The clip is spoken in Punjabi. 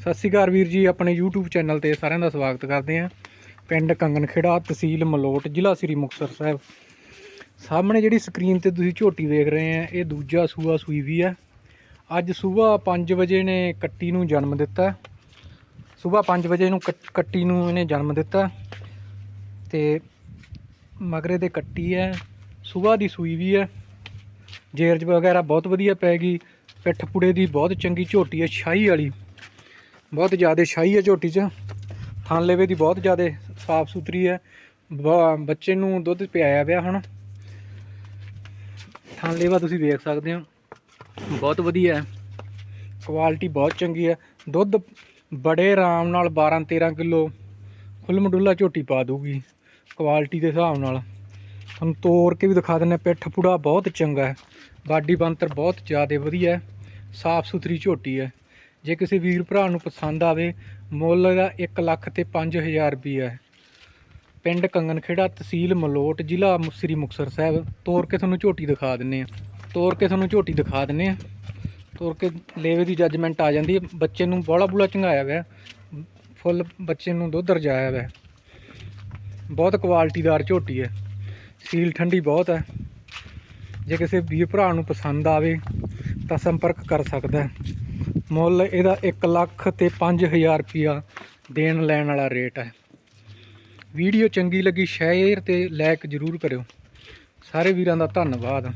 ਸਤਿ ਸ਼੍ਰੀ ਅਕਾਲ ਵੀਰ ਜੀ, ਆਪਣੇ YouTube ਚੈਨਲ ਤੇ ਸਾਰਿਆਂ ਦਾ ਸਵਾਗਤ ਕਰਦੇ ਹਾਂ। ਪਿੰਡ ਕੰਗਨਖੇੜਾ ਤਹਿਸੀਲ ਮਲੋਟ, ਜ਼ਿਲ੍ਹਾ ਸ੍ਰੀ ਮੁਕਤਸਰ ਸਾਹਿਬ। ਸਾਹਮਣੇ ਜਿਹੜੀ ਸਕਰੀਨ ਤੇ ਤੁਸੀਂ ਝੋਟੀ ਵੇਖ ਰਹੇ ਆ ਇਹ ਦੂਜਾ ਸੂਆ ਸੂਈ ਵੀ ਹੈ। ਅੱਜ ਸਵੇਰ 5 ਵਜੇ ਨੇ ਕੱਟੀ ਨੂੰ ਜਨਮ ਦਿੱਤਾ। ਸਵੇਰ 5 ਵਜੇ ਨੂੰ ਕੱਟ- ਕੱਟੀ ਨੂੰ ਇਹਨੇ ਜਨਮ ਦਿੱਤਾ। ਤੇ ਮਗਰੇ ਦੇ ਕੱਟੀ ਹੈ ਸਵੇਰ ਦੀ ਸੂਈ ਵੀ ਹੈ। ਜੇਰਜ ਵਗੈਰਾ ਬਹੁਤ ਵਧੀਆ ਪੈ ਗਈ। ਪਿੱਠ ਪੁੜੇ ਦੀ ਬਹੁਤ ਚੰਗੀ ਝੋਟੀ ਹੈ ਸ਼ਾਹੀ ਵਾਲੀ। ਬਹੁਤ ਜ਼ਿਆਦਾ ਸ਼ਾਹੀ ਹੈ ਝੋਟੀ 'ਚ। ਥਣ ਲੇਵੇ ਦੀ ਬਹੁਤ ਜ਼ਿਆਦਾ ਸਾਫ਼ ਸੁਥਰੀ ਹੈ। ਬੱਚੇ ਨੂੰ ਦੁੱਧ ਪਿਆਇਆ ਪਿਆ ਹੁਣ। ਥਣ ਲੇਵਾ ਤੁਸੀਂ ਵੇਖ ਸਕਦੇ ਹੋ। ਬਹੁਤ ਵਧੀਆ ਹੈ। ਕੁਆਲਿਟੀ ਬਹੁਤ ਚੰਗੀ ਹੈ। ਦੁੱਧ ਬੜੇ ਆਰਾਮ ਨਾਲ 12 13 ਕਿਲੋ ਖੁੱਲਮਡੁੱਲਾ ਝੋਟੀ ਪਾ ਦੂਗੀ ਕੁਆਲਿਟੀ ਦੇ ਹਿਸਾਬ ਨਾਲ। ਤੁਹਾਨੂੰ ਤੋੜ ਕੇ ਵੀ ਦਿਖਾ ਦਿੰਦੇ ਪਿੱਠ ਪੂੜਾ ਬਹੁਤ ਚੰਗਾ ਹੈ। ਬਾਡੀ ਬੰਤਰ ਬਹੁਤ ਜ਼ਿਆਦਾ ਵਧੀਆ ਹੈ। ਸਾਫ਼ ਸੁਥਰੀ ਝੋਟੀ ਹੈ। ਜੇ ਕਿਸੇ ਵੀਰ ਭਰਾ ਨੂੰ ਪਸੰਦ ਆਵੇ, ਮੁੱਲ ਇਹਦਾ 1 ਲੱਖ ਤੇ 5000 ਰੁਪਈਆ ਹੈ। ਪਿੰਡ ਕੰਗਨਖੇੜਾ ਤਹਿਸੀਲ ਮਲੋਟ, ਜ਼ਿਲ੍ਹਾ ਸ੍ਰੀ ਮੁਕਤਸਰ ਸਾਹਿਬ। ਤੋਰ ਕੇ ਤੁਹਾਨੂੰ ਝੋਟੀ ਦਿਖਾ ਦਿੰਨੇ ਆ ਤੋਰ ਕੇ ਤੁਹਾਨੂੰ ਝੋਟੀ ਦਿਖਾ ਦਿੰਨੇ ਆ ਤੋਰ ਕੇ ਲੇਵੇ ਦੀ ਜੱਜਮੈਂਟ ਆ ਜਾਂਦੀ ਹੈ। ਬੱਚੇ ਨੂੰ ਬੋਲਾ ਬੁਲਾ ਚੰਗਾਇਆ ਹੋਇਆ। ਫੁੱਲ ਬੱਚੇ ਨੂੰ ਦੁੱਧ ਰਜਾਇਆ ਹੋਇਆ। ਬਹੁਤ ਕੁਆਲਿਟੀਦਾਰ ਝੋਟੀ ਹੈ। ਸੀਲ ਠੰਡੀ ਬਹੁਤ ਹੈ। ਜੇ ਕਿਸੇ ਵੀਰ ਭਰਾ ਨੂੰ ਪਸੰਦ ਆਵੇ, ਤਾਂ ਸੰਪਰਕ ਕਰ ਸਕਦਾ ਹੈ। ਮੁੱਲ ਇਹਦਾ 1 ਲੱਖ ਤੇ 5000 ਰੁਪਿਆ ਦੇਣ ਲੈਣ ਵਾਲਾ ਰੇਟ ਹੈ। ਵੀਡੀਓ ਚੰਗੀ ਲੱਗੀ ਸ਼ੇਅਰ ਤੇ ਲਾਈਕ ਜ਼ਰੂਰ ਕਰਿਓ। ਸਾਰੇ ਵੀਰਾਂ ਦਾ ਧੰਨਵਾਦ।